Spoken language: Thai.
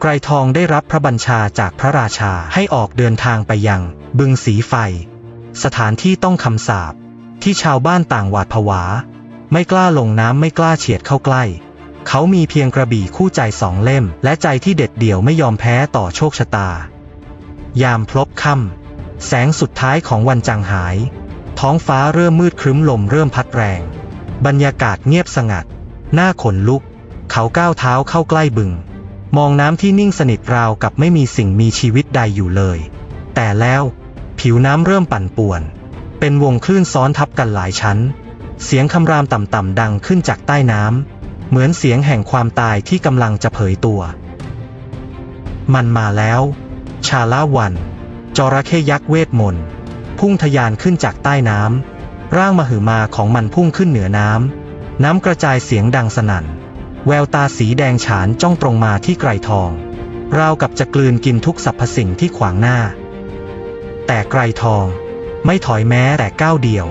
ไกรทองได้รับพระบัญชาจากพระราชาให้ออกเดินทางไปยัง บึงสีไฟ สถานที่ต้องคำสาปที่ชาวบ้านต่างหวาดผวา ไม่กล้าลงน้ำไม่กล้าเฉียดเข้าใกล้ เขามีเพียงกระบี่คู่ใจสองเล่ม และใจที่เด็ดเดี่ยวไม่ยอมแพ้ต่อโชคชะตา ยามพลบค่ำแสงสุดท้ายของวันจางหาย ท้องฟ้าเริ่มมืดครึ้มลมเริ่มพัดแรง บรรยากาศเงียบสงัด หน้าขนลุก เขาก้าวเท้าเข้าใกล้บึง มองน้ำที่นิ่งสนิทราวกับไม่มีสิ่งมีชีวิตใดอยู่เลย แต่แล้ว ผิวน้ำเริ่มปั่นป่วน เป็นวงคลื่นซ้อนทับกันหลายชั้น เสียงคำรามต่ำๆดังขึ้นจากใต้น้ำ เหมือนเสียงแห่งความตายที่กำลังจะเผยตัว มันมาแล้ว ชาละวัน จระเข้ยักษ์เวทมนต์ พุ่งทะยานขึ้นจากใต้น้ำ ร่างมหึมาของมันพุ่งขึ้นเหนือน้ำ น้ำกระจายเสียงดังสนั่น แววตาสีแดงฉานจ้องตรงมาที่ไกรทอง ราวกับจะกลืนกินทุกสรรพสิ่งที่ขวางหน้า แต่ไกรทองไม่ถอยแม้แต่ก้าวเดียว